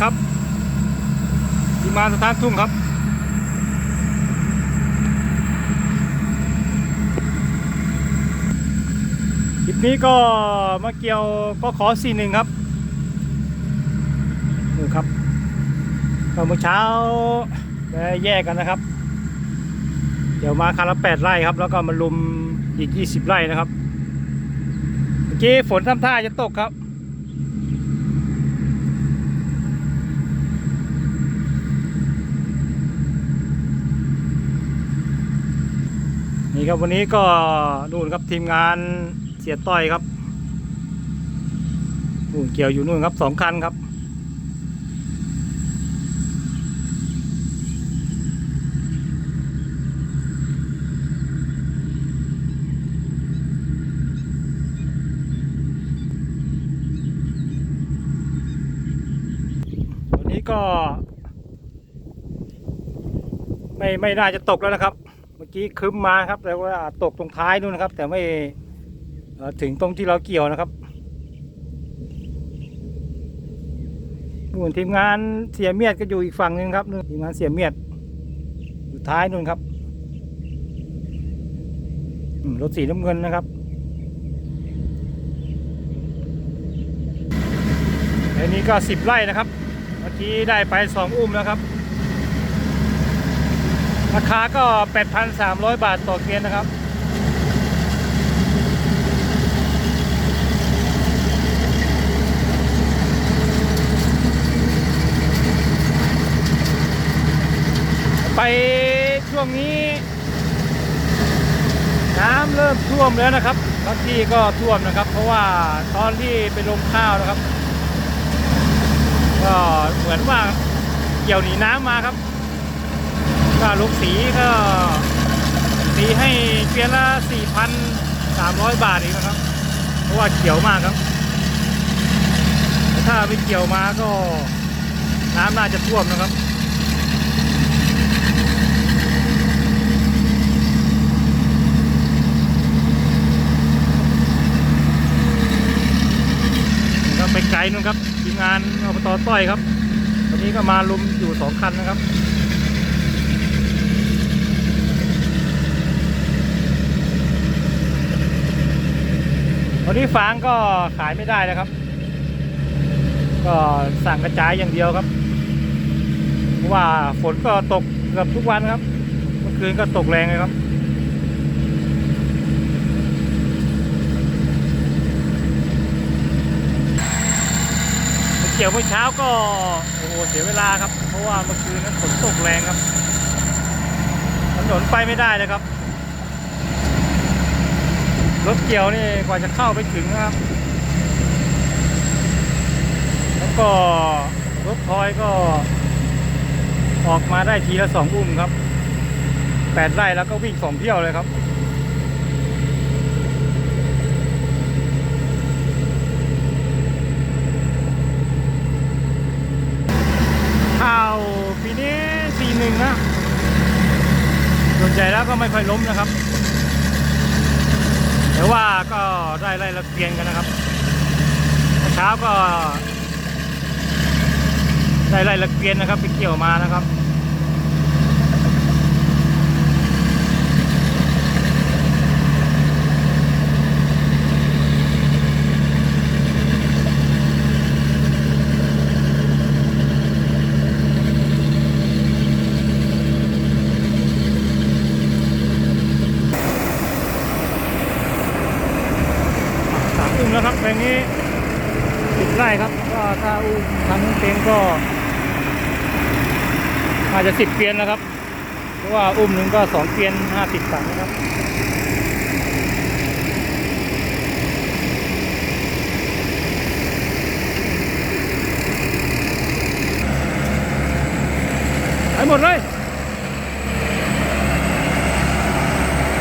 ครับทีมานสถานทุ่งครับ คลิปนี้ก็มาเกี่ยวก็ขอสี่หนึ่งครับนี่ครับก็เมื่อเช้าแยกกันนะครับ เดี๋ยวมาคันละแปดไร่ครับ แล้วก็มาลุมอีกยี่สิบไร่นะครับ เมื่อกี้ฝนทำท่าจะตกครับ นี่ครับวันนี้ก็นู่นครับทีมงานเสียต้อยครับนู่นเกี่ยวอยู่นู่นครับสองคันครับ วันนี้ก็ ไม่ไม่น่าจะตกแล้วนะครับ อกี้คึ้มมาครับแต่ว่าตกตรงท้ายนู่นนะครับ แต่ไม่ถึงตรงที่เราเกี่ยวนะครับนู่นทีมงานเสียเมียดก็อยู่อีกฝั่งนึงครับนู่นทีมงานเสียเมียดอยู่ท้ายนู่นครับรถสีน้ำเงินนะครับอันนี้ก็สิบไร่นะครับ เมื่อกี้ได้ไปสองอุ้มแล้วครับ ราคาก็ 8,300 บาทต่อเกียนนะครับไปช่วงนี้ น้ำเริ่มท่วมแล้วนะครับบางที่ก็ท่วมนะครับ เพราะว่าตอนที่ไปลงข้าวนะครับ ก็เหมือนว่าเกี่ยวหนีน้ำมาครับ ก็ลูกสีก็สีให้เกวียนละ 4,300 บาทเองนะครับ เพราะว่าเขียวมากครับแต่ถ้าไม่เกี่ยวมาก็น้ำน่าจะท่วมนะครับก็ไปไกลนู่นครับทีมงานอบตต้อยครับ วันนี้ก็มาลุมอยู่สองคันนะครับ วันนี้ฟางก็ขายไม่ได้แล้วครับ ก็สั่งกระจายอย่างเดียวครับ เพราะว่าฝนก็ตกเกือบทุกวันครับ เมื่อคืนก็ตกแรงเลยครับเกี่ยวเมื่อเช้าก็โอ้โหเสียเวลาครับ เพราะว่าเมื่อคืนนั้นฝนตกแรงครับถนนไปไม่ได้เลยครับ รถเกี่ยวนี่กว่าจะเข้าไปถึงครับ แล้วก็รถทอยก็ ออกมาได้ทีละสองอุ้มครับแปดไร่แล้วก็วิ่งสองเที่ยวเลยครับข้าวปีนี้สี่หนึ่งนะส่วนใหญ่แล้วก็ไม่ค่อยล้มนะครับ แต่ว่าก็ได้ไล่ระเบียนกันนะครับเช้าก็ ได้ไล่ระเบียนนะครับ ไปเกี่ยวมานะครับ สามอุ้มแล้วครับแปลงนี้ สิบไร่ครับ ก็ถ้าอุ้มทางนู้นเองก็ อาจจะสิบเกวียนนะครับ เพราะว่าอุ้มหนึ่งก็สองเกวียนห้าสิบตันนะครับไปหมดเลย